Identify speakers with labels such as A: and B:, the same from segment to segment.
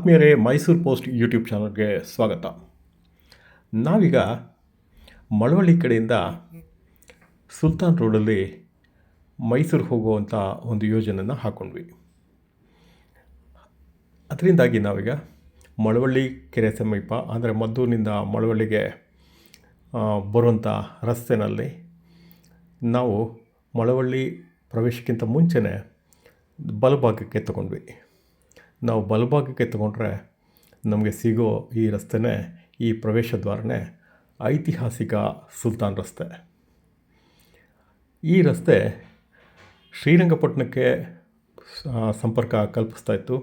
A: ಆತ್ಮೀಯರೇ, Mysuru post YouTube ಚಾನಲ್ಗೆ ಸ್ವಾಗತ. ನಾವೀಗ ಮಳವಳ್ಳಿ ಕಡೆಯಿಂದ ಸುಲ್ತಾನ್ ರೋಡಲ್ಲಿ ಮೈಸೂರು ಹೋಗುವಂಥ ಒಂದು ಯೋಜನೆಯನ್ನು ಹಾಕ್ಕೊಂಡ್ವಿ ಅದರಿಂದಾಗಿ ನಾವೀಗ ಮಳವಳ್ಳಿ ಕೆರೆ ಸಮೀಪ, ಅಂದರೆ ಮದ್ದೂರಿನಿಂದ ಮಳವಳ್ಳಿಗೆ ಬರುವಂಥ ರಸ್ತೆನಲ್ಲಿ ನಾವು ಮಳವಳ್ಳಿ ಪ್ರವೇಶಕ್ಕಿಂತ ಮುಂಚೆನೇ ಬಲಭಾಗಕ್ಕೆ ತಗೊಂಡ್ವಿ. ನಾವು ಬಲಭಾಗಕ್ಕೆ ತಗೊಂಡ್ರೆ ನಮಗೆ ಸಿಗೋ ಈ ರಸ್ತೆನೇ, ಈ ಪ್ರವೇಶ ದ್ವಾರನೇ ಐತಿಹಾಸಿಕ ಸುಲ್ತಾನ್ ರಸ್ತೆ. ಈ ರಸ್ತೆ ಶ್ರೀರಂಗಪಟ್ಟಣಕ್ಕೆ ಸಂಪರ್ಕ ಕಲ್ಪಿಸ್ತಾ ಇತ್ತು.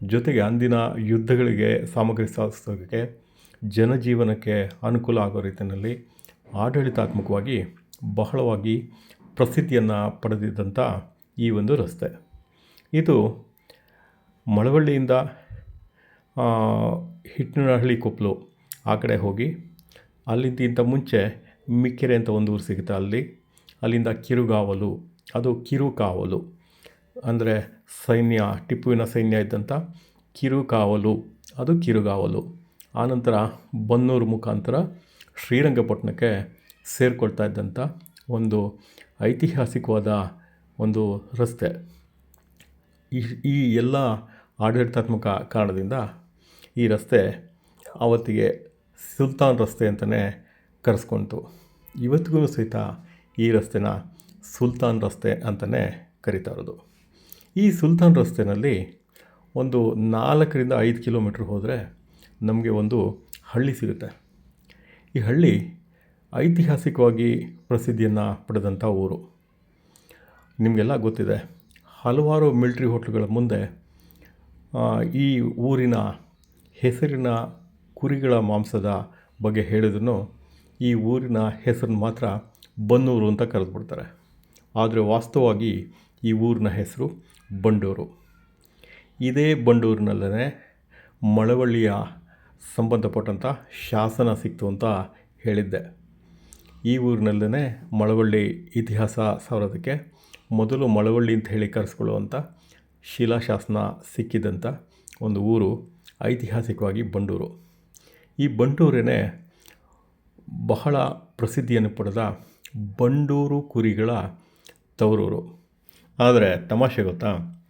A: ಜೊತೆಗೆ ಅಂದಿನ ಯುದ್ಧಗಳಿಗೆ ಸಾಮಗ್ರಿ ಸಾಧಿಸೋದಕ್ಕೆ ಜನಜೀವನಕ್ಕೆ ಅನುಕೂಲ ಆಗೋ ರೀತಿಯಲ್ಲಿ ಆಡಳಿತಾತ್ಮಕವಾಗಿ ಬಹಳವಾಗಿ ಪ್ರಸಿದ್ಧಿಯನ್ನು ಪಡೆದಿದ್ದಂಥ ಈ ಒಂದು ರಸ್ತೆ. ಇದು ಮಳವಳ್ಳಿಯಿಂದ ಆ, ಹಿಟ್ಟಿನಹಳ್ಳಿ ಕೊಪ್ಪಲು ಆ ಕಡೆ ಹೋಗಿ ಅಲ್ಲಿಂದ ಮುಂಚೆ ಮಿಕ್ಕೆರೆ ಅಂತ ಒಂದು ಊರು ಸಿಗುತ್ತೆ ಅಲ್ಲಿ. ಅಲ್ಲಿಂದ ಕಿರುಗಾವಲು ಅದು ಕಿರುಕಾವಲು ಅಂದರೆ ಸೈನ್ಯ ಟಿಪ್ಪುವಿನ ಸೈನ್ಯ ಇದ್ದಂಥ ಕಿರುಕಾವಲು ಅದು ಕಿರುಗಾವಲು. ಆನಂತರ ಬನ್ನೂರು ಮುಖಾಂತರ ಶ್ರೀರಂಗಪಟ್ಟಣಕ್ಕೆ ಸೇರಿಕೊಳ್ತಾ ಇದ್ದಂಥ ಒಂದು ಐತಿಹಾಸಿಕವಾದ ಒಂದು ರಸ್ತೆ. ಈ ಈ ಎಲ್ಲ ಆಡಳಿತಾತ್ಮಕ ಕಾರಣದಿಂದ ಈ ರಸ್ತೆ ಆವತ್ತಿಗೆ ಸುಲ್ತಾನ್ ರಸ್ತೆ ಅಂತಲೇ ಕರೆಸ್ಕೊಂತು. ಇವತ್ತಿಗೂ ಸಹಿತ ಈ ರಸ್ತೆನ ಸುಲ್ತಾನ್ ರಸ್ತೆ ಅಂತಲೇ ಕರೀತಾ ಇರೋದು. ಈ ಸುಲ್ತಾನ್ ರಸ್ತೆಯಲ್ಲಿ ಒಂದು ನಾಲ್ಕರಿಂದ ಐದು ಕಿಲೋಮೀಟ್ರ್ ಹೋದರೆ ನಮಗೆ ಒಂದು ಹಳ್ಳಿ ಸಿಗುತ್ತೆ. ಈ ಹಳ್ಳಿ ಐತಿಹಾಸಿಕವಾಗಿ ಪ್ರಸಿದ್ಧಿಯನ್ನು ಪಡೆದಂಥ ಊರು. ನಿಮಗೆಲ್ಲ ಗೊತ್ತಿದೆ, ಹಲವಾರು ಮಿಲ್ಟ್ರಿ ಹೋಟ್ಲುಗಳ ಮುಂದೆ ಈ ಊರಿನ ಹೆಸರಿನ ಕುರಿಗಳ ಮಾಂಸದ ಬಗ್ಗೆ ಹೇಳಿದ್ರು ಈ ಊರಿನ ಹೆಸರನ್ನು ಮಾತ್ರ ಬನ್ನೂರು ಅಂತ ಕರೆದುಬಿಡ್ತಾರೆ. ಆದರೆ ವಾಸ್ತವವಾಗಿ ಈ ಊರಿನ ಹೆಸರು ಬಂಡೂರು. ಇದೇ ಬಂಡೂರಿನಲ್ಲೇ ಮಳವಳ್ಳಿಯ ಸಂಬಂಧಪಟ್ಟಂಥ ಶಾಸನ ಸಿಕ್ತು ಅಂತ ಹೇಳಿದ್ದೆ. ಈ ಊರಿನಲ್ಲೇ ಮಳವಳ್ಳಿ ಇತಿಹಾಸ ಸಾರೋದಕ್ಕೆ ಮೊದಲು ಮಳವಳ್ಳಿ ಅಂತ ಹೇಳಿ ಕರೆಸ್ಕೊಳ್ಳುವಂಥ ಶಿಲಾಶಾಸನ ಸಿಕ್ಕಿದಂಥ ಒಂದು ಊರು ಐತಿಹಾಸಿಕವಾಗಿ ಬಂಡೂರು. ಈ ಬಂಡೂರೇ ಬಹಳ ಪ್ರಸಿದ್ಧಿಯನ್ನು ಪಡೆದ ಬಂಡೂರು ಕುರಿಗಳ ತವರೂರು. ಆದರೆ ತಮಾಷೆ ಗೊತ್ತಾ?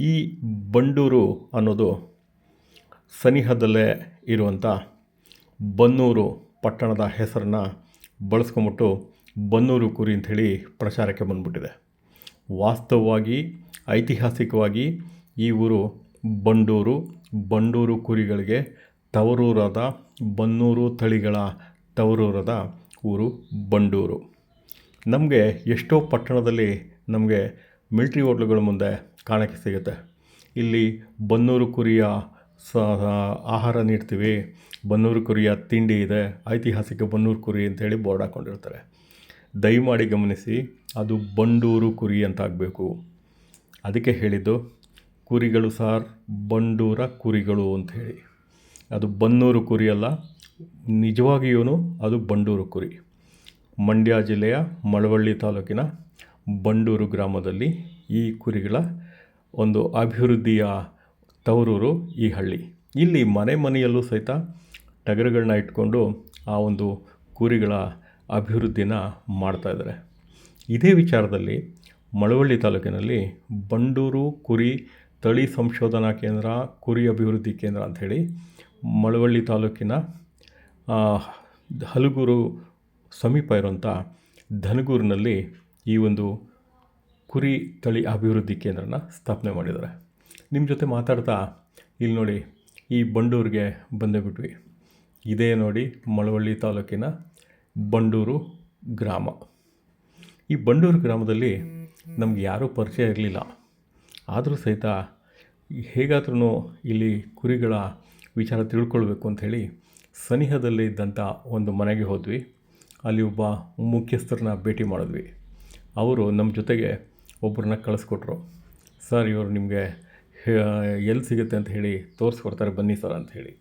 A: ಈ ಬಂಡೂರು ಅನ್ನೋದು ಸನಿಹದಲ್ಲೇ ಇರುವಂಥ ಬನ್ನೂರು ಪಟ್ಟಣದ ಹೆಸರನ್ನು ಬಳಸ್ಕೊಂಬಿಟ್ಟು ಬನ್ನೂರು ಕುರಿ ಅಂಥೇಳಿ ಪ್ರಚಾರಕ್ಕೆ ಬಂದ್ಬಿಟ್ಟಿದೆ. ವಾಸ್ತವವಾಗಿ ಐತಿಹಾಸಿಕವಾಗಿ ಈ ಊರು ಬಂಡೂರು ಬಂಡೂರು ಕುರಿಗಳಿಗೆ ತವರೂರಾದ ಬನ್ನೂರು ತಳಿಗಳ ತವರೂರದ ಊರು ಬಂಡೂರು. ನಮಗೆ ಎಷ್ಟೋ ಪಟ್ಟಣದಲ್ಲಿ ನಮಗೆ ಮಿಲ್ಟ್ರಿ ಹೋಟ್ಲುಗಳ ಮುಂದೆ ಕಾಣಕ್ಕೆ ಸಿಗುತ್ತೆ. ಇಲ್ಲಿ ಬನ್ನೂರು ಕುರಿಯ ಸ ಆಹಾರ ನೀಡ್ತೀವಿ, ಬನ್ನೂರು ಕುರಿಯ ತಿಂಡಿ ಇದೆ, ಐತಿಹಾಸಿಕ ಬನ್ನೂರು ಕುರಿ ಅಂತೇಳಿ ಬೋರ್ಡ್ ಹಾಕ್ಕೊಂಡಿರ್ತಾರೆ ದಯಮಾಡಿ ಗಮನಿಸಿ, ಅದು ಬಂಡೂರು ಕುರಿ ಅಂತ ಆಗಬೇಕು. ಅದಕ್ಕೆ ಹೇಳಿದ್ದು, ಕುರಿಗಳು ಸಾರ್, ಬಂಡೂರ ಕುರಿಗಳು ಅಂತ ಹೇಳಿ. ಅದು ಬನ್ನೂರು ಕುರಿ ಅಲ್ಲ ನಿಜವಾಗಿಯೂ ಅದು ಬಂಡೂರು ಕುರಿ. ಮಂಡ್ಯ ಜಿಲ್ಲೆಯ ಮಳವಳ್ಳಿ ತಾಲೂಕಿನ ಬಂಡೂರು ಗ್ರಾಮದಲ್ಲಿ ಈ ಕುರಿಗಳ ಒಂದು ಅಭಿವೃದ್ಧಿಯ ತವರೂರು ಈ ಹಳ್ಳಿ. ಇಲ್ಲಿ ಮನೆ ಮನೆಯಲ್ಲೂ ಸಹಿತ ಟಗರುಗಳನ್ನ ಇಟ್ಕೊಂಡು ಆ ಒಂದು ಕುರಿಗಳ ಅಭಿವೃದ್ಧಿನ ಮಾಡ್ತಾಯಿದ್ದಾರೆ ಇದೇ ವಿಚಾರದಲ್ಲಿ ಮಳವಳ್ಳಿ ತಾಲೂಕಿನಲ್ಲಿ ಬಂಡೂರು, ಕುರಿ ತಳಿ ಸಂಶೋಧನಾ ಕೇಂದ್ರ, ಕುರಿ ಅಭಿವೃದ್ಧಿ ಕೇಂದ್ರ ಅಂಥೇಳಿ ಮಳವಳ್ಳಿ ತಾಲೂಕಿನ ಹಲಗೂರು ಸಮೀಪ ಇರುವಂಥ ಧನಗೂರಿನಲ್ಲಿ ಈ ಒಂದು ಕುರಿ ತಳಿ ಅಭಿವೃದ್ಧಿ ಕೇಂದ್ರನ ಸ್ಥಾಪನೆ ಮಾಡಿದ್ದಾರೆ. ನಿಮ್ಮ ಜೊತೆ ಮಾತಾಡ್ತಾ ಇಲ್ಲಿ ನೋಡಿ ಈ ಬಂಡೂರಿಗೆ ಬಂದೇ ಬಿಟ್ವಿ ಇದೇ ನೋಡಿ ಮಳವಳ್ಳಿ ತಾಲೂಕಿನ ಬಂಡೂರು ಗ್ರಾಮ. ಈ ಬಂಡೂರು ಗ್ರಾಮದಲ್ಲಿ ನಮ್ಗೆ ಯಾರೂ ಪರಿಚಯ ಇರಲಿಲ್ಲ. ಆದರೂ ಸಹಿತ ಹೇಗಾದ್ರೂ ಇಲ್ಲಿ ಕುರಿಗಳ ವಿಚಾರ ತಿಳ್ಕೊಳ್ಬೇಕು ಅಂಥೇಳಿ ಸನಿಹದಲ್ಲಿ ಇದ್ದಂಥ ಒಂದು ಮನೆಗೆ ಹೋದ್ವಿ. ಅಲ್ಲಿ ಒಬ್ಬ ಮುಖ್ಯಸ್ಥರನ್ನ ಭೇಟಿ ಮಾಡಿದ್ವಿ. ಅವರು ನಮ್ಮ ಜೊತೆಗೆ ಒಬ್ಬರನ್ನ ಕಳಿಸ್ಕೊಟ್ರು. ಸರ್, ಇವರು ನಿಮಗೆ ಎಲ್ಲಿ ಸಿಗುತ್ತೆ ಅಂತ ಹೇಳಿ ತೋರಿಸ್ಕೊಡ್ತಾರೆ, ಬನ್ನಿ ಸರ್ ಅಂತ ಹೇಳಿ.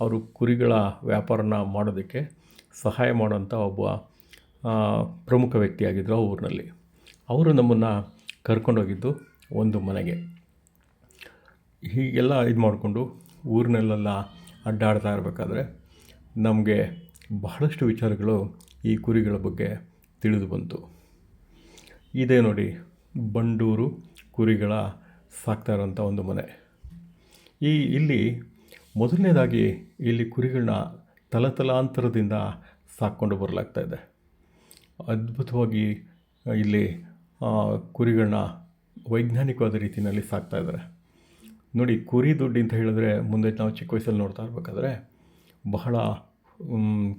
A: ಅವರು ಕುರಿಗಳ ವ್ಯಾಪಾರನ ಮಾಡೋದಕ್ಕೆ ಸಹಾಯ ಮಾಡೋಂಥ ಒಬ್ಬ ಪ್ರಮುಖ ವ್ಯಕ್ತಿಯಾಗಿದ್ದರು ಆ ಊರಿನಲ್ಲಿ. ಅವರು ನಮ್ಮನ್ನು ಕರ್ಕೊಂಡೋಗಿದ್ದು ಒಂದು ಮನೆಗೆ. ಹೀಗೆಲ್ಲ ಇದು ಮಾಡಿಕೊಂಡು ಊರಿನಲ್ಲೆಲ್ಲ ಅಡ್ಡಾಡ್ತಾ ಇರಬೇಕಾದ್ರೆ ನಮಗೆ ಬಹಳಷ್ಟು ವಿಚಾರಗಳು ಈ ಕುರಿಗಳ ಬಗ್ಗೆ ತಿಳಿದು ಬಂತು. ಇದೇ ನೋಡಿ ಬಂಡೂರು ಕುರಿಗಳ ಸಾಕ್ತಾ ಇರೋಂಥ ಒಂದು ಮನೆ. ಈ ಇಲ್ಲಿ ಮೊದಲನೇದಾಗಿ ಇಲ್ಲಿ ಕುರಿಗಳನ್ನ ತಲತಲಾಂತರದಿಂದ ಸಾಕ್ಕೊಂಡು ಬರಲಾಗ್ತಾ ಇದೆ. ಅದ್ಭುತವಾಗಿ ಇಲ್ಲಿ ಕುರಿಗಳನ್ನ ವೈಜ್ಞಾನಿಕವಾದ ರೀತಿಯಲ್ಲಿ ಸಾಕ್ತಾ ಇದ್ದಾರೆ. ನೋಡಿ, ಕುರಿ ದುಡ್ಡು ಅಂತ ಹೇಳಿದ್ರೆ ಮುಂದೆ ನಾವು ಚಿಕ್ಕ ವಯಸ್ಸಲ್ಲಿ ನೋಡ್ತಾ ಇರಬೇಕಾದ್ರೆ ಬಹಳ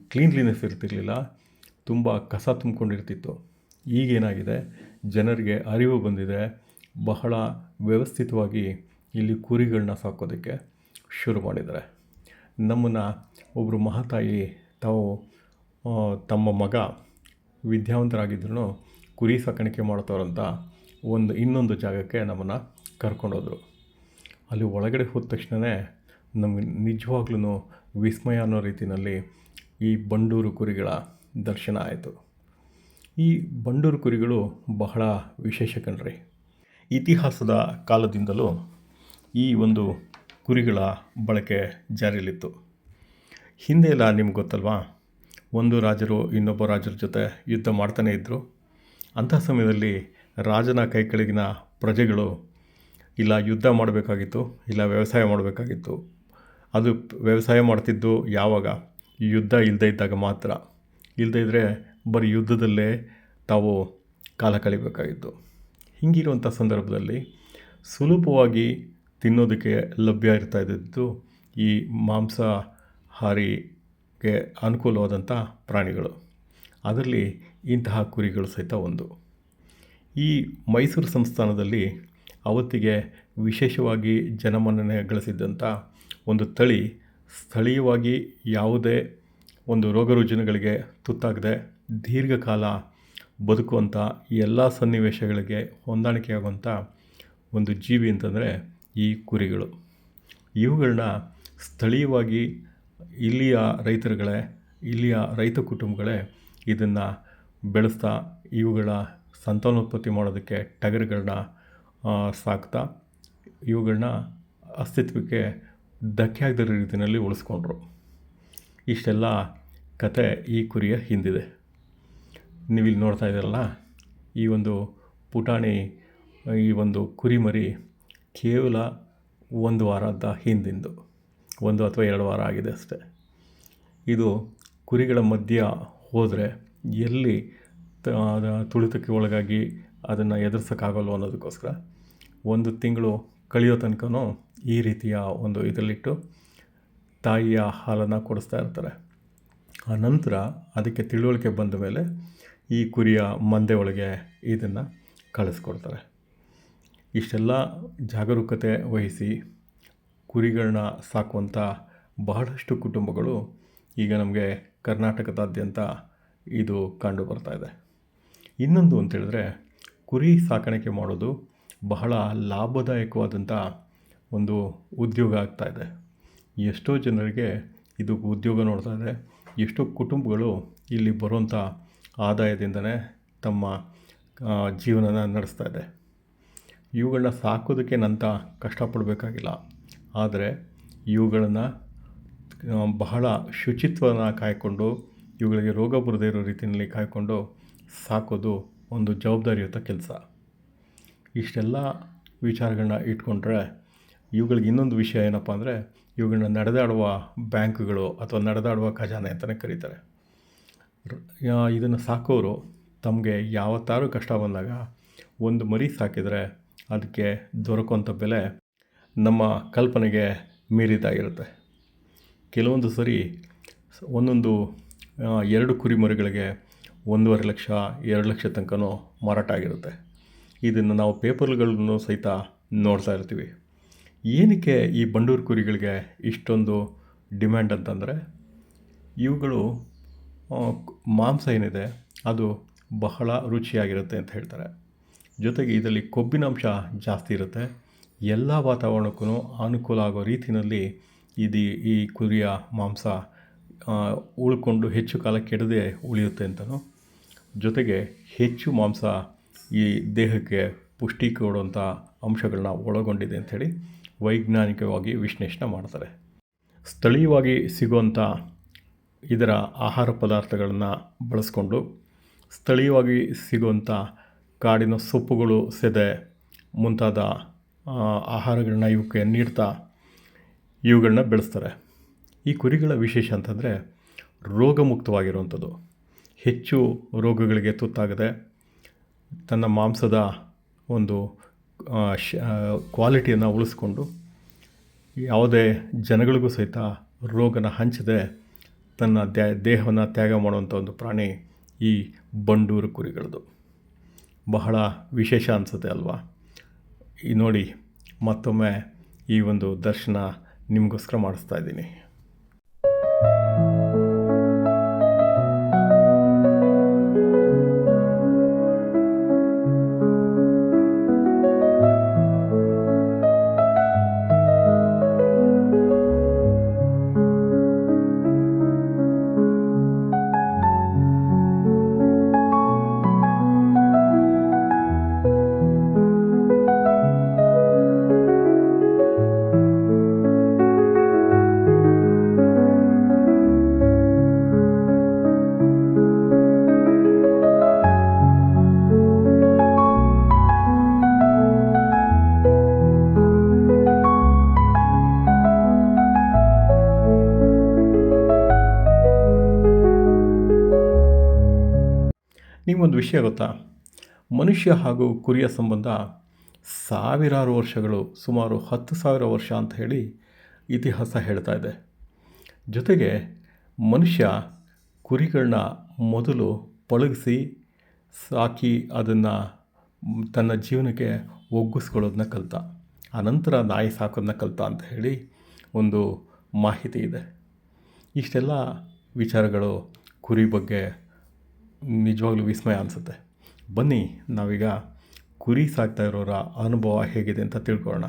A: ಕ್ಲೀನ್ಲಿನೆಸ್ ಇರ್ತಿರ್ಲಿಲ್ಲ. ತುಂಬ ಕಸ ತುಂಬಿಕೊಂಡಿರ್ತಿತ್ತು. ಈಗೇನಾಗಿದೆ ಜನರಿಗೆ ಅರಿವು ಬಂದಿದೆ. ಬಹಳ ವ್ಯವಸ್ಥಿತವಾಗಿ ಇಲ್ಲಿ ಕುರಿಗಳನ್ನ ಸಾಕೋದಕ್ಕೆ ಶುರು ಮಾಡಿದ್ದಾರೆ. ನಮ್ಮನ್ನು ಒಬ್ಬರು ಮಹಾತಾಯಿ ತಾವು ತಮ್ಮ ಮಗ ವಿದ್ಯಾವಂತರಾಗಿದ್ರೂ ಕುರಿ ಸಾಕಾಣಿಕೆ ಮಾಡ್ತಾರಂತ ಒಂದು ಇನ್ನೊಂದು ಜಾಗಕ್ಕೆ ನಮ್ಮನ್ನು ಕರ್ಕೊಂಡೋದ್ರು. ಅಲ್ಲಿ ಒಳಗಡೆ ಹೋದ ತಕ್ಷಣವೇ ನಮಗೆ ನಿಜವಾಗ್ಲೂ ವಿಸ್ಮಯ ಅನ್ನೋ ರೀತಿಯಲ್ಲಿ ಈ ಬಂಡೂರು ಕುರಿಗಳ ದರ್ಶನ ಆಯಿತು. ಈ ಬಂಡೂರು ಕುರಿಗಳು ಬಹಳ ವಿಶೇಷ ಕಣ್ರಿ. ಇತಿಹಾಸದ ಕಾಲದಿಂದಲೂ ಈ ಒಂದು ಕುರಿಗಳ ಬಳಕೆ ಜಾರಿಯಲ್ಲಿತ್ತು. ಹಿಂದೆ ಎಲ್ಲ ನಿಮ್ಗೆ ಗೊತ್ತಲ್ವಾ? ಒಂದು ರಾಜರು ಇನ್ನೊಬ್ಬ ರಾಜರ ಜೊತೆ ಯುದ್ಧ ಮಾಡ್ತಾನೇ ಇದ್ದರು ಅಂಥ ಸಮಯದಲ್ಲಿ ರಾಜನ ಕೈ ಕೆಳಗಿನ ಪ್ರಜೆಗಳು ಇಲ್ಲ ಯುದ್ಧ ಮಾಡಬೇಕಾಗಿತ್ತು, ಇಲ್ಲ ವ್ಯವಸಾಯ ಮಾಡಬೇಕಾಗಿತ್ತು. ಅದು ವ್ಯವಸಾಯ ಮಾಡ್ತಿದ್ದು ಯಾವಾಗ? ಯುದ್ಧ ಇಲ್ಲದೇ ಇದ್ದಾಗ ಮಾತ್ರ. ಇಲ್ಲದೇ ಇದ್ದರೆ ಬರೀ ಯುದ್ಧದಲ್ಲೇ ತಾವು ಕಾಲ ಕಳಿಬೇಕಾಗಿತ್ತು. ಹೀಗಿರುವಂಥ ಸಂದರ್ಭದಲ್ಲಿ ಸುಲಭವಾಗಿ ತಿನ್ನೋದಕ್ಕೆ ಲಭ್ಯ ಇರ್ತಾ ಇದ್ದಿದ್ದು ಈ ಮಾಂಸಾಹಾರಿಗೆ ಅನುಕೂಲವಾದಂಥ ಪ್ರಾಣಿಗಳು. ಅದರಲ್ಲಿ ಇಂತಹ ಕುರಿಗಳು ಸಹಿತ ಒಂದು. ಈ ಮೈಸೂರು ಸಂಸ್ಥಾನದಲ್ಲಿ ಅವತ್ತಿಗೆ ವಿಶೇಷವಾಗಿ ಜನಮನ್ನಣೆ ಗಳಿಸಿದ್ದಂಥ ಒಂದು ತಳಿ ಸ್ಥಳೀಯವಾಗಿ ಯಾವುದೇ ಒಂದು ರೋಗ ರುಜಿನಗಳಿಗೆ ತುತ್ತಾಗದೆ ದೀರ್ಘಕಾಲ ಬದುಕುವಂಥ ಎಲ್ಲ ಸನ್ನಿವೇಶಗಳಿಗೆ ಹೊಂದಾಣಿಕೆಯಾಗುವಂಥ ಒಂದು ಜೀವಿ ಅಂತಂದರೆ ಈ ಕುರಿಗಳು. ಇವುಗಳನ್ನ ಸ್ಥಳೀಯವಾಗಿ ಇಲ್ಲಿಯ ರೈತರುಗಳೇ, ಇಲ್ಲಿಯ ರೈತ ಕುಟುಂಬಗಳೇ ಇದನ್ನು ಬೆಳೆಸ್ತಾ ಇವುಗಳ ಸಂತಾನೋತ್ಪತ್ತಿ ಮಾಡೋದಕ್ಕೆ ಟಗರುಗಳನ್ನ ಸಾಕ್ತಾ ಇವುಗಳನ್ನ ಅಸ್ತಿತ್ವಕ್ಕೆ ಧಕ್ಕೆ ಆಗದ ರೀತಿಯಲ್ಲಿ ಉಳಿಸ್ಕೊಂಡ್ರು. ಇಷ್ಟೆಲ್ಲ ಕತೆ ಈ ಕುರಿಯ ಹಿಂದಿದೆ. ನೀವಿಲ್ಲಿ ನೋಡ್ತಾ ಇದ್ದೀರಲ್ಲ, ಈ ಒಂದು ಪುಟಾಣಿ, ಈ ಒಂದು ಕುರಿಮರಿ ಕೇವಲ ಒಂದು ವಾರದ ಹಿಂದಿಂದು, ಒಂದು ಅಥವಾ ಎರಡು ವಾರ ಆಗಿದೆ ಅಷ್ಟೆ. ಇದು ಕುರಿಗಳ ಮಧ್ಯ ಹೋದರೆ ಎಲ್ಲಿ ತುಳಿತಕ್ಕೆ ಒಳಗಾಗಿ ಅದನ್ನು ಎದುರಿಸೋಕ್ಕಾಗಲ್ವೋ ಅನ್ನೋದಕ್ಕೋಸ್ಕರ ಒಂದು ತಿಂಗಳು ಕಳೆಯೋ ತನಕನೂ ಈ ರೀತಿಯ ಒಂದು ಇದರಲ್ಲಿಟ್ಟು ತಾಯಿಯ ಹಾಲನ್ನು ಕೊಡಿಸ್ತಾ ಇರ್ತಾರೆ. ಆ ನಂತರ ಅದಕ್ಕೆ ತಿಳುವಳಿಕೆ ಬಂದ ಮೇಲೆ ಈ ಕುರಿಯ ಮಂದೆ ಒಳಗೆ ಇದನ್ನು ಕಳಿಸ್ಕೊಡ್ತಾರೆ. ಇಷ್ಟೆಲ್ಲ ಜಾಗರೂಕತೆ ವಹಿಸಿ ಕುರಿಗಳನ್ನ ಸಾಕುವಂಥ ಬಹಳಷ್ಟು ಕುಟುಂಬಗಳು ಈಗ ನಮಗೆ ಕರ್ನಾಟಕದಾದ್ಯಂತ ಇದು ಕಂಡು ಬರ್ತಾ ಇದೆ. ಇನ್ನೊಂದು ಅಂತೇಳಿದ್ರೆ ಕುರಿ ಸಾಕಾಣಿಕೆ ಮಾಡೋದು ಬಹಳ ಲಾಭದಾಯಕವಾದಂಥ ಒಂದು ಉದ್ಯೋಗ ಆಗ್ತಾ ಇದೆ. ಎಷ್ಟೋ ಜನರಿಗೆ ಇದು ಉದ್ಯೋಗ ನೋಡ್ತಾ ಇದೆ. ಎಷ್ಟೋ ಕುಟುಂಬಗಳು ಇಲ್ಲಿ ಬರುವಂಥ ಆದಾಯದಿಂದನೇ ತಮ್ಮ ಜೀವನನ ನಡೆಸ್ತಾ ಇದೆ. ಇವುಗಳನ್ನ ಸಾಕೋದಕ್ಕೆ ನಂತ ಕಷ್ಟಪಡಬೇಕಾಗಿಲ್ಲ. ಆದರೆ ಇವುಗಳನ್ನು ಬಹಳ ಶುಚಿತ್ವನ ಕಾಯ್ಕೊಂಡು ಇವುಗಳಿಗೆ ರೋಗ ಬರದೇ ಇರೋ ರೀತಿಯಲ್ಲಿ ಕಾಯ್ಕೊಂಡು ಸಾಕೋದು ಒಂದು ಜವಾಬ್ದಾರಿಯುತ ಕೆಲಸ. ಇಷ್ಟೆಲ್ಲ ವಿಚಾರಗಳನ್ನ ಇಟ್ಕೊಂಡ್ರೆ ಇವುಗಳಿಗೆ ಇನ್ನೊಂದು ವಿಷಯ ಏನಪ್ಪ ಅಂದರೆ ಇವುಗಳನ್ನ ನಡೆದಾಡುವ ಬ್ಯಾಂಕ್ಗಳು ಅಥವಾ ನಡೆದಾಡುವ ಖಜಾನೆ ಅಂತಲೇ ಕರೀತಾರೆ. ಇದನ್ನು ಸಾಕೋರು ತಮಗೆ ಯಾವತ್ತಾರು ಕಷ್ಟ ಬಂದಾಗ ಒಂದು ಮರಿ ಸಾಕಿದರೆ ಅದಕ್ಕೆ ದೊರಕುವಂಥ ಬೆಲೆ ನಮ್ಮ ಕಲ್ಪನೆಗೆ ಮೀರಿದಾಗಿರುತ್ತೆ ಕೆಲವೊಂದು ಸರಿ ಒಂದೊಂದು ಎರಡು ಕುರಿಮರಿಗಳಿಗೆ ಒಂದೂವರೆ ಲಕ್ಷ, ಎರಡು ಲಕ್ಷ ತನಕನೂ ಮಾರಾಟ ಆಗಿರುತ್ತೆ. ಇದನ್ನು ನಾವು ಪೇಪರ್ಗಳನ್ನು ಸಹಿತ ನೋಡ್ತಾ ಇರ್ತೀವಿ. ಏನಕ್ಕೆ ಈ ಬಂಡೂರು ಕುರಿಗಳಿಗೆ ಇಷ್ಟೊಂದು ಡಿಮ್ಯಾಂಡ್ ಅಂತಂದರೆ, ಇವುಗಳು ಮಾಂಸ ಏನಿದೆ, ಅದು ಬಹಳ ರುಚಿಯಾಗಿರುತ್ತೆ ಅಂತ ಹೇಳ್ತಾರೆ. ಜೊತೆಗೆ ಇದರಲ್ಲಿ ಕೊಬ್ಬಿನಾಂಶ ಜಾಸ್ತಿ ಇರುತ್ತೆ. ಎಲ್ಲ ವಾತಾವರಣಕ್ಕೂ ಅನುಕೂಲ ಆಗೋ ರೀತಿಯಲ್ಲಿ ಇದು ಈ ಕುರಿಯ ಮಾಂಸ ಉಳ್ಕೊಂಡು ಹೆಚ್ಚು ಕಾಲ ಕೆಡದೆ ಉಳಿಯುತ್ತೆ ಅಂತಲೂ ಜೊತೆಗೆ ಹೆಚ್ಚು ಮಾಂಸ ಈ ದೇಹಕ್ಕೆ ಪುಷ್ಟಿ ಕೊಡುವಂಥ ಅಂಶಗಳನ್ನ ಒಳಗೊಂಡಿದೆ ಅಂಥೇಳಿ ವೈಜ್ಞಾನಿಕವಾಗಿ ವಿಶ್ಲೇಷಣೆ ಮಾಡ್ತಾರೆ. ಸ್ಥಳೀಯವಾಗಿ ಸಿಗುವಂಥ ಇದರ ಆಹಾರ ಪದಾರ್ಥಗಳನ್ನು ಬಳಸ್ಕೊಂಡು ಸ್ಥಳೀಯವಾಗಿ ಸಿಗುವಂಥ ಕಾಡಿನ ಸೊಪ್ಪುಗಳು ಸೆದೆ ಮುಂತಾದ ಆಹಾರಗಳನ್ನ ಇವಕ್ಕೆ ನೀಡ್ತಾ ಇವುಗಳನ್ನ ಬೆಳೆಸ್ತಾರೆ. ಈ ಕುರಿಗಳ ವಿಶೇಷ ಅಂತಂದರೆ ರೋಗಮುಕ್ತವಾಗಿರುವಂಥದ್ದು. ಹೆಚ್ಚು ರೋಗಗಳಿಗೆ ತುತ್ತಾಗದೆ ತನ್ನ ಮಾಂಸದ ಒಂದು ಶ ಕ್ವಾಲಿಟಿಯನ್ನು ಉಳಿಸ್ಕೊಂಡು ಯಾವುದೇ ಜನಗಳಿಗೂ ಸಹಿತ ರೋಗನ ಹಂಚದೆ ತನ್ನ ದೇಹವನ್ನು ತ್ಯಾಗ ಮಾಡುವಂಥ ಒಂದು ಪ್ರಾಣಿ ಈ ಬಂಡೂರು ಕುರಿಗಳದು. ಬಹಳ ವಿಶೇಷ ಅನಿಸುತ್ತೆ ಅಲ್ವಾ? ಈ ನೋಡಿ ಮತ್ತೊಮ್ಮೆ ಈ ಒಂದು ದರ್ಶನ ನಿಮಗೋಸ್ಕರ ಮಾಡಿಸ್ತಾ ಇದ್ದೀನಿ. ನಿಮಗೊಂದು ವಿಷಯ ಗೊತ್ತಾ? ಮನುಷ್ಯ ಹಾಗೂ ಕುರಿಯ ಸಂಬಂಧ ಸಾವಿರಾರು ವರ್ಷಗಳು, ಸುಮಾರು ಹತ್ತು ಸಾವಿರ ವರ್ಷ ಅಂತ ಹೇಳಿ ಇತಿಹಾಸ ಹೇಳ್ತಾ ಇದೆ. ಜೊತೆಗೆ ಮನುಷ್ಯ ಕುರಿಗಳನ್ನ ಮೊದಲು ಪಳಗಿಸಿ ಸಾಕಿ ಅದನ್ನು ತನ್ನ ಜೀವನಕ್ಕೆ ಒಗ್ಗಿಸ್ಕೊಳ್ಳೋದನ್ನ ಕಲಿತ. ಆನಂತರ ನಾಯಿ ಸಾಕೋದನ್ನ ಕಲಿತ ಅಂತ ಹೇಳಿ ಒಂದು ಮಾಹಿತಿ ಇದೆ. ಇಷ್ಟೆಲ್ಲ ವಿಚಾರಗಳು ಕುರಿ ಬಗ್ಗೆ ನಿಜವಾಗ್ಲೂ ವಿಸ್ಮಯ ಅನಿಸುತ್ತೆ. ಬನ್ನಿ, ನಾವೀಗ ಕುರಿ ಸಾಕ್ತಾ ಇರೋರ ಅನುಭವ ಹೇಗಿದೆ ಅಂತ ತಿಳ್ಕೊಳ್ಳೋಣ.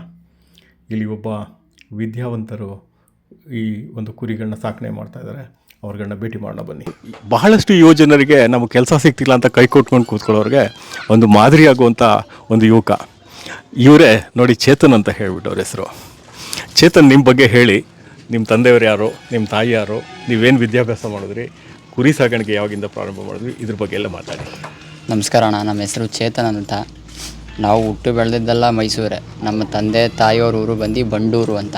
A: ಇಲ್ಲಿ ಒಬ್ಬ ವಿದ್ಯಾವಂತರು ಈ ಒಂದು ಕುರಿಗಳನ್ನ ಸಾಕಣೆ ಮಾಡ್ತಾ ಇದ್ದಾರೆ. ಅವ್ರುಗಳನ್ನ ಭೇಟಿ ಮಾಡೋಣ ಬನ್ನಿ. ಬಹಳಷ್ಟು ಯುವಜನರಿಗೆ ನಮಗೆ ಕೆಲಸ ಸಿಗ್ತಿಲ್ಲ ಅಂತ ಕೈ ಕೊಟ್ಕೊಂಡು ಕೂತ್ಕೊಳ್ಳೋರಿಗೆ ಒಂದು ಮಾದರಿಯಾಗುವಂಥ ಒಂದು ಯುವಕ. ಇವರೇ ನೋಡಿ ಚೇತನ್ ಅಂತ ಹೇಳಿಬಿಟ್ಟು ಅವ್ರ ಹೆಸರು. ಚೇತನ್ ನಿಮ್ಮ ಬಗ್ಗೆ ಹೇಳಿ ನಿಮ್ಮ ತಂದೆಯವರು ಯಾರು ನಿಮ್ಮ ತಾಯಿ ಯಾರು, ನೀವೇನು ವಿದ್ಯಾಭ್ಯಾಸ ಮಾಡಿದ್ರಿ ಕುರಿ ಸಾಕಾಣಿಕೆ ಯಾವಾಗಿಂದ ಪ್ರಾರಂಭ ಮಾಡಿದ್ವಿ? ಇದ್ರ ಬಗ್ಗೆ ಎಲ್ಲ ಮಾತಾಡಿ.
B: ನಮಸ್ಕಾರ ಅಣ್ಣ, ನಮ್ಮ ಹೆಸರು ಚೇತನ್ ಅಂತ. ನಾವು ಹುಟ್ಟು ಬೆಳೆದಿದ್ದೆಲ್ಲ ಮೈಸೂರೇ. ನಮ್ಮ ತಂದೆ, ತಾಯಿಯವ್ರ ಊರು ಬಂದು ಬಂಡೂರು ಅಂತ.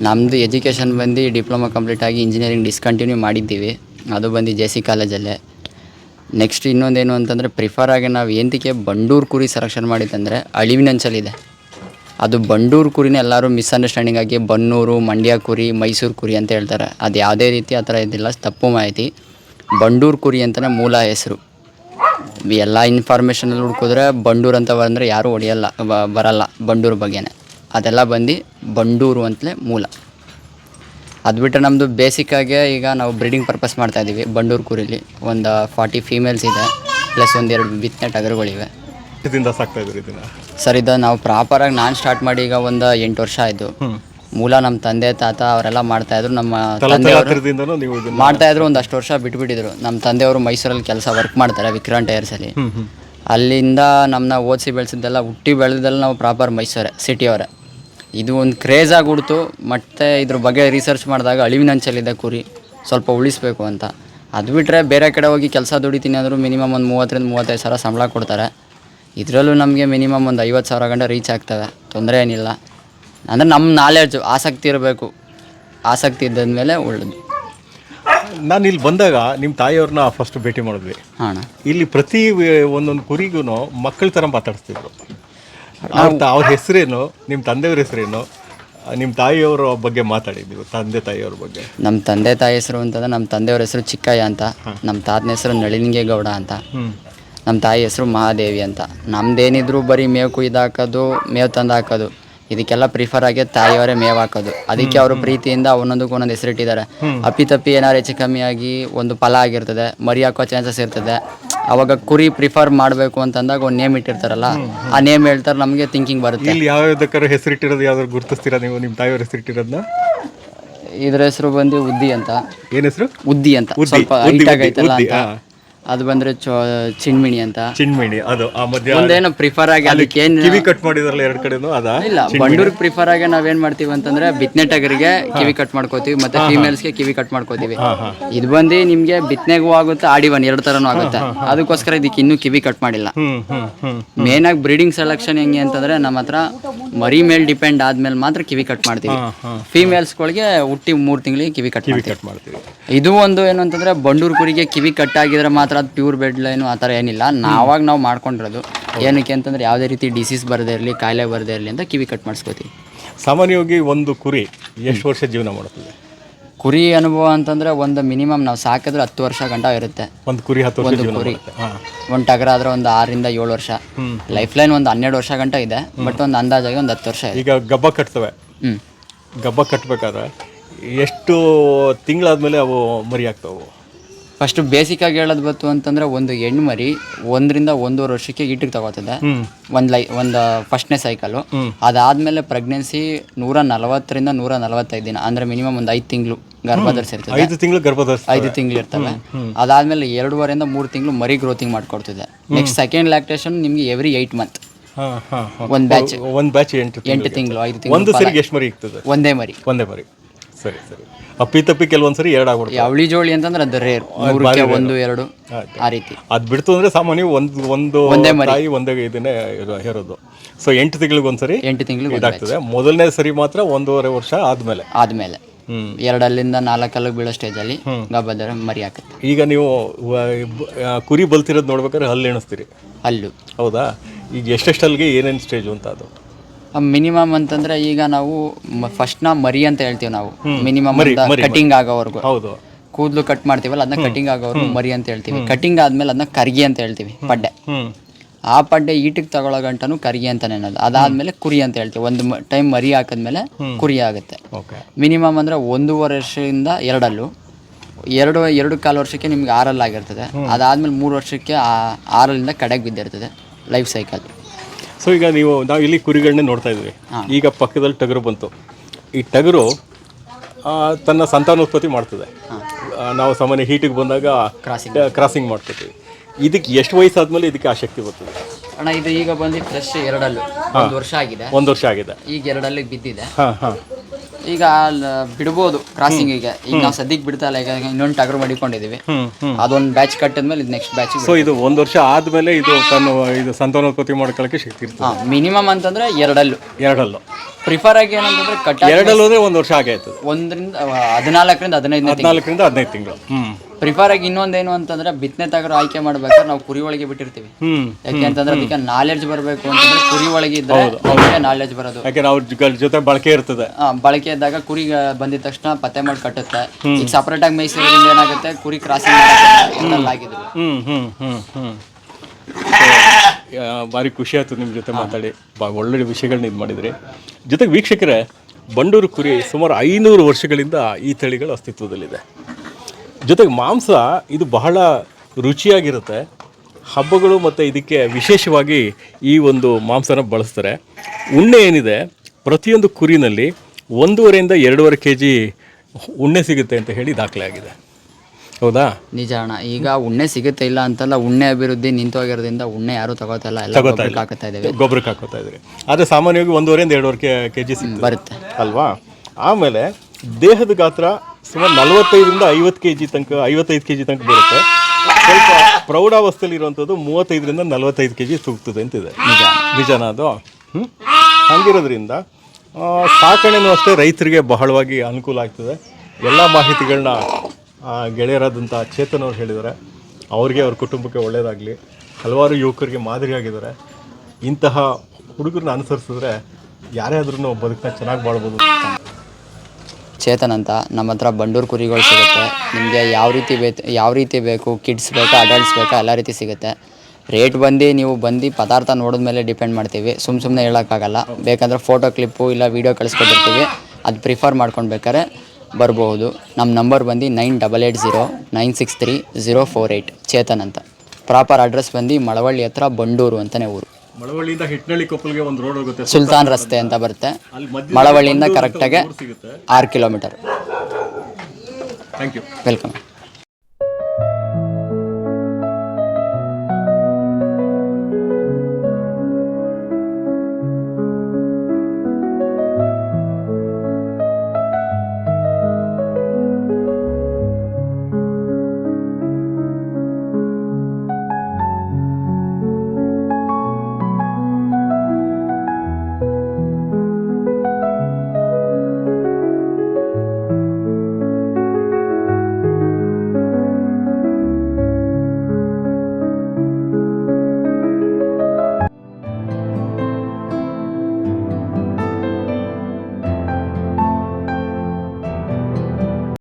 B: ನಮ್ಮದು ಎಜುಕೇಷನ್ ಬಂದು ಡಿಪ್ಲೊಮಾ ಕಂಪ್ಲೀಟ್ ಆಗಿ ಇಂಜಿನಿಯರಿಂಗ್ ಡಿಸ್ಕಂಟಿನ್ಯೂ ಮಾಡಿದ್ದೀವಿ. ಅದು ಬಂದು ಜೆ ಸಿ ಕಾಲೇಜಲ್ಲೇ. ನೆಕ್ಸ್ಟ್ ಇನ್ನೊಂದೇನು ಅಂತಂದರೆ, ಪ್ರಿಫರ್ ಆಗಿ ನಾವು ಏನಕ್ಕೆ ಬಂಡೂರು ಕುರಿ ಸೆಲೆಕ್ಷನ್ ಮಾಡಿದ್ದಂದರೆ ಅಳಿವಿನಂಚಲಿದೆ. ಅದು ಬಂಡೂರು ಕುರಿನ ಎಲ್ಲರೂ ಮಿಸ್ಅಂಡರ್ಸ್ಟ್ಯಾಂಡಿಂಗ್ ಆಗಿ ಬನ್ನೂರು ಮಂಡ್ಯ ಕುರಿ, ಮೈಸೂರು ಕುರಿ ಅಂತ ಹೇಳ್ತಾರೆ. ಅದು ಯಾವುದೇ ರೀತಿ ಆ ಥರ ಇದಿಲ್ಲ ತಪ್ಪು ಮಾಹಿತಿ. ಬಂಡೂರು ಕುರಿ ಅಂತಲೇ ಮೂಲ ಹೆಸರು. ಎಲ್ಲ ಇನ್ಫಾರ್ಮೇಷನಲ್ಲಿ ಹುಡ್ಕಿದ್ರೆ ಬಂಡೂರು ಅಂತ ಬಂದರೆ ಯಾರೂ ಹೊಡೆಯಲ್ಲ ಬರಲ್ಲ ಬಂಡೂರು ಬಗ್ಗೆನೇ. ಅದೆಲ್ಲ ಬಂದು ಬಂಡೂರು ಅಂತಲೇ ಮೂಲ. ಅದು ಬಿಟ್ಟರೆ ನಮ್ಮದು ಬೇಸಿಕ್ಕಾಗಿ ಈಗ ನಾವು ಬ್ರೀಡಿಂಗ್ ಪರ್ಪಸ್ ಮಾಡ್ತಾ ಇದ್ದೀವಿ ಬಂಡೂರು ಕುರಿಲಿ. ಒಂದು ಫಾರ್ಟಿ ಫೀಮೇಲ್ಸ್ ಇದೆ ಪ್ಲಸ್ ಒಂದೆರಡು ಬಿತ್ತನೆ ಟಗರುಗಳಿವೆ.
A: ಸಾಕ್ತಾ ಇದನ್ನ?
B: ಸರ್ ಇದು ನಾವು ಪ್ರಾಪರಾಗಿ ನಾನು ಸ್ಟಾರ್ಟ್ ಮಾಡಿ ಈಗ ಒಂದು ಎಂಟು ವರ್ಷ ಆಯಿತು. ಮೂಲ ನಮ್ಮ ತಂದೆ ತಾತ ಅವರೆಲ್ಲ ಮಾಡ್ತಾಯಿದ್ರು ನಮ್ಮ ತಂದೆಯವರು
A: ತಲತಲಾಂತರದಿಂದನೂ ನೀವು ಇದನ್ನ
B: ಮಾಡ್ತಾ ಇದ್ರು ಒಂದಷ್ಟು ವರ್ಷ ಬಿಟ್ಬಿಟ್ಟಿದ್ರು. ನಮ್ಮ ತಂದೆಯವರು ಮೈಸೂರಲ್ಲಿ ಕೆಲಸ ವರ್ಕ್ ಮಾಡ್ತಾರೆ ವಿಕ್ರಾಂಟ್ ಟೈರ್ಸಲ್ಲಿ ಅಲ್ಲಿಂದ ನಮ್ಮನ್ನ ಓದಿಸಿ ಬೆಳೆಸಿದ್ದೆಲ್ಲ ಹುಟ್ಟಿ ಬೆಳೆದಲ್ಲ ನಾವು ಪ್ರಾಪರ್ ಮೈಸೂರೇ ಸಿಟಿಯವರೇ. ಇದು ಒಂದು ಕ್ರೇಜ್ ಆಗಿಬಿಡ್ತು. ಮತ್ತು ಇದ್ರ ಬಗ್ಗೆ ರಿಸರ್ಚ್ ಮಾಡಿದಾಗ ಅಳಿವಿನಂಚಲ್ಲಿದೆ ಕುರಿ ಸ್ವಲ್ಪ ಉಳಿಸ್ಬೇಕು ಅಂತ. ಅದು ಬಿಟ್ಟರೆ ಬೇರೆ ಕಡೆ ಹೋಗಿ ಕೆಲಸ ದುಡಿತೀನಿ ಅಂದರೂ ಮಿನಿಮಮ್ ಒಂದು ಮೂವತ್ತರಿಂದ ಮೂವತ್ತೈದು ಸಾವಿರ ಸಂಬಳ ಕೊಡ್ತಾರೆ. ಇದರಲ್ಲೂ ನಮಗೆ ಮಿನಿಮಮ್ ಒಂದು ಐವತ್ತು ಸಾವಿರ ಗಂಟೆ ರೀಚ್ ಆಗ್ತವೆ ತೊಂದರೆ ಏನಿಲ್ಲ. ಅಂದರೆ ನಮ್ಮ ನಾಲೆಡ್ಜು ಆಸಕ್ತಿ ಇರಬೇಕು. ಆಸಕ್ತಿ ಇದ್ದ ಒಳ್ಳೇದು.
A: ನಾನು ಇಲ್ಲಿ ಬಂದಾಗ ನಿಮ್ಮ ತಾಯಿಯವ್ರನ್ನ ಫಸ್ಟ್ ಭೇಟಿ ಮಾಡಿದ್ವಿ.
B: ಹಾಂ
A: ಇಲ್ಲಿ ಪ್ರತಿ ಒಂದೊಂದು ಕುರಿಗೂ ಮಕ್ಕಳ ಥರ ಮಾತಾಡಿಸ್ತಿದ್ರು. ಅವ್ರ ಹೆಸರೇನು ನಿಮ್ಮ ತಂದೆಯವ್ರ ಹೆಸರೇನು ನಿಮ್ಮ ತಾಯಿಯವರ ಬಗ್ಗೆ ಮಾತಾಡಿ ನೀವು ತಂದೆ ತಾಯಿಯವ್ರ ಬಗ್ಗೆ.
B: ನಮ್ಮ ತಂದೆ ತಾಯಿ ಹೆಸರು ಅಂತಂದ್ರೆ ನಮ್ಮ ತಂದೆಯವ್ರ ಹೆಸರು ಚಿಕ್ಕಯ್ಯ ಅಂತ ನಮ್ಮ ತಾತನ ಹೆಸರು ನಳಿನಿಂಗೇಗೌಡ ಅಂತ ನಮ್ಮ ತಾಯಿ ಹೆಸರು ಮಹಾದೇವಿ ಅಂತ. ನಮ್ದೇನಿದ್ರು ಬರೀ ಮೇವು ಕುಯ್ದು ಹಾಕೋದು ಮೇವು ತಂದು ಹಾಕೋದು ಇದಕ್ಕೆಲ್ಲ ಪ್ರಿಫರ್ ಆಗಿ ತಾಯಿಯವರೇ ಮೇವ್ ಹಾಕೋದು. ಅದಕ್ಕೆ ಅವರು ಪ್ರೀತಿಯಿಂದ ಒಂದೊಂದಕ್ಕೂ ಒಂದೊಂದು ಹೆಸರಿಟ್ಟಿದ್ದಾರೆ ಅಪ್ಪಿತಪ್ಪಿ ಏನಾರು ಹೆಚ್ಚು ಕಮ್ಮಿ ಆಗಿ ಒಂದು ಫಲ ಆಗಿರ್ತದೆ ಮರಿ ಹಾಕೋ ಚಾನ್ಸಸ್ ಇರ್ತದೆ. ಅವಾಗ ಕುರಿ ಪ್ರಿಫರ್ ಮಾಡಬೇಕು ಅಂತಂದಾಗ ಒಂದು ನೇಮ್ ಇಟ್ಟಿರ್ತಾರಲ್ಲ ಆ ನೇಮ್ ಹೇಳ್ತಾರೆ ನಮಗೆ ಥಿಂಕಿಂಗ್ ಬರುತ್ತೆ.
A: ಇಲ್ಲಿ ಯಾವ್ಯಾವ್ದಕ್ಕಾರ ಹೆಸರಿಟ್ಟಿರೋದು ಯಾವ್ದಾದ್ರು ಗುರುತಿಸ್ತೀರಾ ನೀವು ನಿಮ್ಮ ತಾಯಿಯವ್ರ ಹೆಸರಿಟ್ಟಿರೋದನ್ನ
B: ಇದ್ರ ಹೆಸರು ಬಂದು ಉದ್ದಿ ಅಂತ.
A: ಏನ್ ಹೆಸರು?
B: ಉದ್ದಿ ಅಂತ. ಸ್ವಲ್ಪ ಹೈಟ್ ಆಗೈತಲ್ಲ ಅಂತ. ಅದು ಬಂದ್ರೆ ಚಿನ್ಮಿಣಿ ಚಿಣ್ಮಿಣಿ ಅಂತ.
A: ಚಿನ್ಮಿಣಿ ಅದು ಆ ಮಧ್ಯ
B: ಒಂದೇನೋ ಪ್ರಿಫರ್ ಆಗಿ ಅದಕ್ಕೆ ಏನು
A: ಕಿವಿ ಕಟ್ ಮಾಡಿದ್ರಲ್ಲ ಎರಡು ಕಡೆನೂ ಅದ?
B: ಇಲ್ಲ ಬಂಡೂರ್ ಪ್ರಿಫರ್ ಆಗಿ ನಾವೇನ್ ಮಾಡ್ತೀವಿ ಅಂತಂದ್ರೆ ಬಿತ್ನೆಟಗರಿಗೆ ಕಿವಿ ಕಟ್ ಮಾಡ್ಕೋತೀವಿ ಮತ್ತೆ ಫಿಮೇಲ್ಸ್ಗೆ ಕಿವಿ ಕಟ್ ಮಾಡ್ಕೋತೀವಿ. ಇದು ಬಂದು ನಿಮ್ಗೆ ಬಿತ್ನೆಗೂ ಆಗುತ್ತೆ ಆಡಿ ಒನ್ ಎರಡು ತರನೂ ಆಗುತ್ತೆ. ಅದಕ್ಕೋಸ್ಕರ ಇದಕ್ಕೆ ಇನ್ನೂ ಕಿವಿ ಕಟ್ ಮಾಡಿಲ್ಲ.
A: ಹ್ಮ್ ಹ್ಮ್ ಹ್ಮ್
B: ಮೇನ್ ಆಗಿ ಬ್ರೀಡಿಂಗ್ ಸೆಲೆಕ್ಷನ್ ಹೆಂಗೆ ಅಂತಂದ್ರೆ ನಮ್ಮ ಹತ್ರ ಮರಿ ಮೇಲ್ ಡಿಪೆಂಡ್ ಆದ್ಮೇಲೆ ಮಾತ್ರ ಕಿವಿ ಕಟ್ ಮಾಡ್ತೀವಿ. ಫಿಮೇಲ್ಸ್ಗಳಿಗೆ ಹುಟ್ಟಿ ಮೂರು ತಿಂಗಳಿಗೆ ಕಿವಿ ಕಟ್ ಮಾಡ್ತೀವಿ.
A: ಕಟ್ ಮಾಡ್ತೀವಿ.
B: ಇದು ಒಂದು ಏನು ಅಂತಂದ್ರೆ ಬಂಡೂರ್ ಕುರಿಗೆ ಕಿವಿ ಕಟ್ ಆಗಿದ್ರೆ ಮಾತ್ರ ಅದು ಪ್ಯೂರ್ ಬೆಡ್ ಲೈನು ಆ ಥರ ಏನಿಲ್ಲ. ನಾವಾಗ ನಾವು ಮಾಡ್ಕೊಂಡಿರೋದು. ಏನಕ್ಕೆ ಅಂತಂದ್ರೆ ಯಾವುದೇ ರೀತಿ ಡಿಸೀಸ್ ಬರದೇ ಇರಲಿ ಕಾಯಿಲೆ ಬರದೇ ಇರಲಿ ಅಂತ ಕಿವಿ ಕಟ್ ಮಾಡಿಸ್ಕೋತೀವಿ.
A: ಸಾಮಾನ್ಯವಾಗಿ ಒಂದು ಕುರಿ ಎಷ್ಟು ವರ್ಷ ಜೀವನ ಮಾಡುತ್ತದೆ?
B: ಕುರಿ ಅನುಭವ ಅಂತಂದ್ರೆ ಒಂದು ಮಿನಿಮಮ್ ನಾವು ಸಾಕಿದ್ರೆ ಹತ್ತು ವರ್ಷ ಗಂಟ ಇರುತ್ತೆ.
A: ಒಂದು ಕುರಿ ಹತ್ತು ವರ್ಷ ಜೀವನ
B: ಕುರಿ.
A: ಮಾಡುತ್ತೆ. ಹಾಂ.
B: ಒಂದು ಟಗರ ಆದ್ರೆ ಒಂದು ಆರರಿಂದ ಏಳು ವರ್ಷ. ಲೈಫ್ ಲೈನ್ ಒಂದು ಹನ್ನೆರಡು ವರ್ಷ ಗಂಟ ಇದೆ ಬಟ್ ಒಂದು ಅಂದಾಜಾಗಿ ಒಂದು ಹತ್ತು ವರ್ಷ ಇದೆ.
A: ಈಗ ಗಬ್ಬ ಕಟ್ತವೆ.
B: ಹ್ಞೂ
A: ಗಬ್ಬ ಕಟ್ಟಬೇಕಾದ್ರೆ ಎಷ್ಟು ತಿಂಗಳಾದ್ಮೇಲೆ ಅವು ಮರಿ ಆಗ್ತಾವು
B: ಫಸ್ಟ್ ಬೇಸಿಕ್ಕಾಗಿ ಹೇಳೋದು ಬಂತು ಅಂತಂದ್ರೆ ಒಂದು ಹೆಣ್ಣು ಮರಿ ಒಂದರಿಂದ ಒಂದೂವರೆ ವರ್ಷಕ್ಕೆ ಈಟಿಗೆ ತಗೋತದೆ ಒಂದು ಲೈ ಒಂದು ಫಸ್ಟ್ನೇ ಸೈಕಲು ಅದಾದಮೇಲೆ ಪ್ರೆಗ್ನೆನ್ಸಿ ನೂರ ನಲವತ್ತರಿಂದ ನೂರ ನಲವತ್ತೈದು ದಿನ ಅಂದ್ರೆ ಮಿನಿಮಮ್ ಒಂದು ಐದು ತಿಂಗಳು ಗರ್ಭ ಧರಿಸಿರ್ತದೆ
A: ಐದು ತಿಂಗಳು ಗರ್ಭ
B: ಐದು ತಿಂಗಳು ಇರ್ತವೆ. ಅದಾದ್ಮೇಲೆ ಎರಡೂವರೆಯಿಂದ ಮೂರು ತಿಂಗಳು ಮರಿ ಗ್ರೋತಿಂಗ್ ಮಾಡ್ಕೊಡ್ತಿದೆ ನೆಕ್ಸ್ಟ್ ಸೆಕೆಂಡ್ ಲ್ಯಾಕ್ಟೇಷನ್ ನಿಮಗೆ ಎವ್ರಿ ಏಯ್ಟ್ ಮಂತ್ ಒಂದ್ ಬ್ಯಾಚ್
A: ಒಂದು ಬ್ಯಾಚ್ ಎಂಟು
B: ಎಂಟು ತಿಂಗಳು ಐದು ತಿಂಗಳು
A: ಒಂದು ಸರಿಗೆ ಎಷ್ಟು ಮರಿ ಇರ್ತದೆ? ಒಂದೇ
B: ಮರಿ.
A: ಒಂದೇ ಮರಿ. ಸರಿ ಸರಿ. ಅಪ್ಪಿ ತಪ್ಪಿ ಕೆಲವೊಂದ್ಸರಿ ಎರಡು ಆಗ್ಬಿಡುತ್ತೆ
B: ಅವಳಿ ಜೋಳಿ ಅಂತಂದ್ರೆ ಅದು ರೇರ್ ನೂರಕ್ಕೆ ಒಂದು ಎರಡು ಆ ರೀತಿ.
A: ಅದು ಬಿಡ್ತು ಅಂದ್ರೆ ಸಾಮಾನ್ಯ ಒಂದು ಒಂದು. ತಾಯಿ ಒಂದೇ ಇದನ್ನೇ ಹೇರೋದು. ಸೊ ಎಂಟು ತಿಂಗಳಿಗೆ ಒಂದ್ಸರಿ
B: ಎಂಟು ತಿಂಗಳು
A: ಇದಾಗ್ತದೆ. ಮೊದಲನೇ ಸರಿ ಮಾತ್ರ ಒಂದೂವರೆ ವರ್ಷ ಆದ್ಮೇಲೆ.
B: ಆದ್ಮೇಲೆ.
A: ಹ್ಮ್.
B: ಎರಡಲ್ಲಿಂದ ನಾಲ್ಕಲ್ಲಿಗೆ ಬೀಳೋ ಸ್ಟೇಜಲ್ಲಿ ಅಲ್ಲಿ ಮರಿ ಹಾಕುತ್ತೆ.
A: ಈಗ ನೀವು ಕುರಿ ಬಲ್ತಿರೋದು ನೋಡ್ಬೇಕಾದ್ರೆ ಹಲ್ಲು ಎಣಿಸ್ತೀರಿ.
B: ಹಲ್ಲು.
A: ಹೌದಾ? ಈಗ ಎಷ್ಟೆಷ್ಟು ಏನೇನು ಸ್ಟೇಜು ಅಂತ ಅದು?
B: ಮಿನಿಮಮ್ ಅಂತಂದ್ರೆ ಈಗ ನಾವು ಫಸ್ಟ್ನ ಮರಿ ಅಂತ ಹೇಳ್ತೀವಿ ನಾವು. ಮಿನಿಮಮ್ ಕಟಿಂಗ್ ಆಗೋವರೆಗೂ.
A: ಹೌದು.
B: ಕೂದಲು ಕಟ್ ಮಾಡ್ತೀವಲ್ಲ ಅದನ್ನ ಕಟಿಂಗ್ ಆಗೋವರೆಗೂ ಮರಿ ಅಂತ ಹೇಳ್ತೀವಿ. ಕಟಿಂಗ್ ಆದ್ಮೇಲೆ ಅದನ್ನ ಕರ್ಗಿ ಅಂತ ಹೇಳ್ತೀವಿ ಪಡ್ಡೆ. ಆ ಪಡ್ಡೆ ಈಟಿಗೆ ತಗೊಳ್ಳೋ ಗಂಟನು ಕರ್ಗಿ ಅಂತಾನೆ ಅನ್ನೋದು ಅದಾದ್ಮೇಲೆ ಕುರಿ ಅಂತ ಹೇಳ್ತೀವಿ. ಒಂದು ಟೈಮ್ ಮರಿ ಹಾಕಿದ್ಮೇಲೆ ಕುರಿ ಆಗುತ್ತೆ. ಮಿನಿಮಮ್ ಅಂದ್ರೆ ಒಂದೂವರೆ ವರ್ಷದಿಂದ ಎರಡಲ್ಲೂ. ಎರಡು ಎರಡು ಕಾಲು ವರ್ಷಕ್ಕೆ ನಿಮ್ಗೆ ಆರಲ್ಲಿ ಆಗಿರ್ತದೆ ಅದಾದ್ಮೇಲೆ ಮೂರು ವರ್ಷಕ್ಕೆ ಆ ಆರಲ್ಲಿಂದ ಕಡೆಗೆ ಬಿದ್ದಿರ್ತದೆ. ಲೈಫ್ ಸೈಕಲ್
A: ಸೊ ಈಗ ನೀವು ನಾವು ಇಲ್ಲಿ ಕುರಿಗಳನ್ನೇ ನೋಡ್ತಾ ಇದ್ವಿ. ಈಗ ಪಕ್ಕದಲ್ಲಿ ಟಗರು ಬಂತು. ಈ ಟಗರು ತನ್ನ ಸಂತಾನೋತ್ಪತ್ತಿ ಮಾಡ್ತದೆ. ನಾವು ಸಾಮಾನ್ಯ ಹೀಟಿಗೆ ಬಂದಾಗ. ಕ್ರಾಸಿಂಗ್ ಮಾಡ್ತೀವಿ ಇದಕ್ಕೆ ಎಷ್ಟು ವಯಸ್ಸಾದ್ಮೇಲೆ ಇದಕ್ಕೆ ಆಸಕ್ತಿ ಬರ್ತದೆ?
B: ಅಣ್ಣ ಇದು ಈಗ ಬಂದು ಫ್ರೆಶ್ ಎರಡಲ್ಲೂ. ಒಂದು ವರ್ಷ ಆಗಿದೆ.
A: ಒಂದು ವರ್ಷ ಆಗಿದೆ.
B: ಈಗ ಎರಡಲ್ಲಿ ಬಿದ್ದಿದೆ.
A: ಹಾಂ ಹಾಂ.
B: ಈಗ ಬಿಡಬಹುದು ಬಿಡ್ಬೋದು ಕ್ರಾಸಿಂಗಿಗೆ ಈಗ ನಾವು ಸದ್ಯಕ್ಕೆ ಬಿಡ್ತಾ ಇಲ್ಲ ಈಗ ಇನ್ನೊಂದು ಟಗರು ಮಡಿಕೊಂಡಿದೀವಿ. ಅದೊಂದು ಬ್ಯಾಚ್ ಕಟ್ಟಿದ್ಮೇಲೆ ಇದು ನೆಕ್ಸ್ಟ್ ಬ್ಯಾಚ್
A: ಸೊ ಇದು ಒಂದು ವರ್ಷ ಆದ್ಮೇಲೆ ಇದು ತನ್ನ ಇದು ಸಂತಾನೋತ್ಪತ್ತಿ ಮಾಡ್ಕೊಳ್ಳೋಕೆ ಶಕ್ತಿ ಇರ್ತದೆ.
B: ಮಿನಿಮಮ್ ಅಂತಂದ್ರೆ ಎರಡಲ್ಲು.
A: ಎರಡಲ್ಲು.
B: ಪ್ರಿಫರ್ ಆಗಿ ಏನಂತಂದ್ರೆ ಕಟ್ಟ
A: ಎರಡಲ್ಲೂ ಒಂದು ವರ್ಷ ಆಗೇ ಆಯ್ತದೆ.
B: ಒಂದರಿಂದ ಹದಿನಾಲ್ಕರಿಂದ ಹದಿನೈದು
A: ಹದಿನಾಲ್ಕರಿಂದ ಹದಿನೈದು ತಿಂಗಳು. ಹ್ಞೂ
B: ಪ್ರಿಫರ್ ಆಗಿ ಇನ್ನೊಂದೇನು ಅಂತಂದ್ರೆ ಬಿತ್ತನೆ ತಗರು ಆಯ್ಕೆ ಮಾಡ್ಬೇಕಾದ್ರೆ ನಾವು ಕುರಿ ಒಳಗೆ ಬಿಟ್ಟಿರ್ತೀವಿ. ಯಾಕೆ ಅಂತಂದ್ರೆ ಅದಕ್ಕೆ ನಾಲೆಡ್ಜ್ ಬರಬೇಕು ಅಂತಂದ್ರೆ ಕುರಿ ಒಳಗೆ ಇದ್ರೆ ನಾಲೆಜ್ ಬರೋದು.
A: ಯಾಕೆಂದ್ರೆ ಅವ್ರ ಜೊತೆ ಬಳಕೆ ಇರ್ತದೆ.
B: ಆ, ಬಳಕೆ ಇದ್ದಾಗ ಕುರಿ ಬಂದಿದ ತಕ್ಷಣ ಪತ್ತೆ ಮಾಡಿ ಕಟ್ಟುತ್ತೆ. ಈಗ ಸಪರೇಟ್ ಆಗಿ ಮೈಸೂರಿಂದ ಏನಾಗುತ್ತೆ? ಕುರಿ ಕ್ರಾಸಿಂಗ್
A: ಭಾರಿ ಖುಷಿ ಆಯ್ತು ನಿಮ್ಮ ಜೊತೆ ಮಾತಾಡಿ. ಬಾ ಒಳ್ಳೆ ವಿಷಯಗಳನ್ನ ಇದು ಮಾಡಿದ್ರಿ. ಜೊತೆಗೆ ವೀಕ್ಷಕರೇ ಬಂಡೂರು ಕುರಿ ಸುಮಾರು ಐನೂರು ವರ್ಷಗಳಿಂದ ಈ ತಳಿಗಳು ಅಸ್ತಿತ್ವದಲ್ಲಿದೆ. ಜೊತೆಗೆ ಮಾಂಸ ಇದು ಬಹಳ ರುಚಿಯಾಗಿರುತ್ತೆ. ಹಬ್ಬಗಳು ಮತ್ತು ಇದಕ್ಕೆ ವಿಶೇಷವಾಗಿ ಈ ಒಂದು ಮಾಂಸನ ಬಳಸ್ತಾರೆ. ಉಣ್ಣೆ ಏನಿದೆ? ಪ್ರತಿಯೊಂದು ಕುರಿನಲ್ಲಿ ಒಂದೂವರೆಯಿಂದ ಎರಡೂವರೆ ಕೆ ಜಿ ಉಣ್ಣೆ ಸಿಗುತ್ತೆ ಅಂತ ಹೇಳಿ ದಾಖಲೆ ಆಗಿದೆ. ಹೌದಾ?
B: ನಿಜ ಅಣ್ಣ. ಈಗ ಉಣ್ಣೆ ಸಿಗುತ್ತೆ ಇಲ್ಲ ಅಂತಲ್ಲ ಉಣ್ಣೆ ಅಭಿವೃದ್ಧಿ ನಿಂತೋಗಿರೋದ್ರಿಂದ ಉಣ್ಣೆ ಯಾರು ತಗೋತಾ ಇಲ್ಲ ಎಲ್ಲ ಗೊಬ್ಬರಕ್ಕೆ ಹಾಕುತ್ತಾ ಇದ್ದೇವೆ.
A: ಗೊಬ್ಬರಕ್ಕೆ ಹಾಕೋತಾ ಇದ್ರಿ ಆದರೆ ಸಾಮಾನ್ಯವಾಗಿ ಒಂದೂವರೆಯಿಂದ ಎರಡೂವರೆ ಕೆ ಕೆ ಜಿ ಸಿಗ್ತದೆ.
B: ಬರುತ್ತೆ.
A: ಅಲ್ವಾ? ಆಮೇಲೆ ದೇಹದ ಗಾತ್ರ ಸುಮಾರು ನಲವತ್ತೈದರಿಂದ ಐವತ್ತು ಕೆ ಜಿ ತನಕ ಐವತ್ತೈದು ಕೆ ಜಿ ತನಕ ಬರುತ್ತೆ. ಸ್ವಲ್ಪ ಪ್ರೌಢಾವಸ್ಥೆಯಲ್ಲಿ ಇರುವಂಥದ್ದು ಮೂವತ್ತೈದರಿಂದ ನಲವತ್ತೈದು ಕೆ ಜಿ ತೂಗ್ತದೆ ಅಂತಿದೆ. ನಿಜ. ನಿಜನ ಅದು? ಹ್ಞೂ ಹಂಗಿರೋದ್ರಿಂದ ಸಾಕಣೆನೂ ಅಷ್ಟೇ ರೈತರಿಗೆ ಬಹಳವಾಗಿ ಅನುಕೂಲ ಆಗ್ತದೆ. ಎಲ್ಲ ಮಾಹಿತಿಗಳನ್ನ ಗೆಳೆಯರಾದಂಥ ಚೇತನ್ ಅವ್ರು ಹೇಳಿದ್ದಾರೆ. ಅವ್ರಿಗೆ ಅವ್ರ ಕುಟುಂಬಕ್ಕೆ ಒಳ್ಳೆಯದಾಗಲಿ ಹಲವಾರು ಯುವಕರಿಗೆ ಮಾದರಿಯಾಗಿದ್ದಾರೆ. ಇಂತಹ ಹುಡುಗರನ್ನ ಅನುಸರಿಸಿದ್ರೆ ಯಾರೇ ಆದ್ರೂ ಬದುಕನ್ನ ಚೆನ್ನಾಗಿ ಬಾಳ್ಬೋದು
B: ಚೇತನ್ ಅಂತ ನಮ್ಮ ಹತ್ರ ಬಂಡೂರು ಕುರಿಗಳು ಸಿಗುತ್ತೆ. ನಿಮಗೆ ಯಾವ ರೀತಿ ಬೇಕು ಯಾವ ರೀತಿ ಬೇಕು, ಕಿಡ್ಸ್ ಬೇಕಾ, ಅಡಲ್ಟ್ಸ್ ಬೇಕಾ, ಎಲ್ಲ ರೀತಿ ಸಿಗುತ್ತೆ. ರೇಟ್ ಬಂದು ನೀವು ಬಂದು ಪದಾರ್ಥ ನೋಡಿದ ಮೇಲೆ ಡಿಪೆಂಡ್ ಮಾಡ್ತೀವಿ. ಸುಮ್ಮ ಸುಮ್ಮನೆ ಹೇಳೋಕ್ಕಾಗಲ್ಲ. ಬೇಕಂದ್ರೆ ಫೋಟೋ ಕ್ಲಿಪ್ಪು ಇಲ್ಲ ವೀಡಿಯೋ ಕಳಿಸ್ಕೊಟ್ಟಿರ್ತೀವಿ. ಅದು ಪ್ರಿಫರ್ ಮಾಡ್ಕೊಂಡು ಬೇಕಾದ್ರೆ ಬರ್ಬೋದು. ನಮ್ಮ ನಂಬರ್ ಬಂದು nine double eight zero nine six three zero four eight Chethan ಅಂತ. ಪ್ರಾಪರ್ ಅಡ್ರೆಸ್ ಬಂದು ಮಳವಳ್ಳಿ ಹತ್ರ ಬಂಡೂರು ಅಂತಲೇ ಊರು.
A: ಮಳವಳ್ಳಿಯಿಂದ ಹಿಟ್ನಳ್ಳಿ ಕೊಪ್ಪಲ್ಗೆ ಒಂದು ರೋಡ್ ಹೋಗುತ್ತೆ.
B: ಸುಲ್ತಾನ್ ರಸ್ತೆ ಅಂತ ಬರುತ್ತೆ. ಮಳವಳ್ಳಿಯಿಂದ ಕರೆಕ್ಟಾಗಿ ಆರು ಕಿಲೋಮೀಟರ್
A: ಥ್ಯಾಂಕ್ ಯು
B: ವೆಲ್ಕಮ್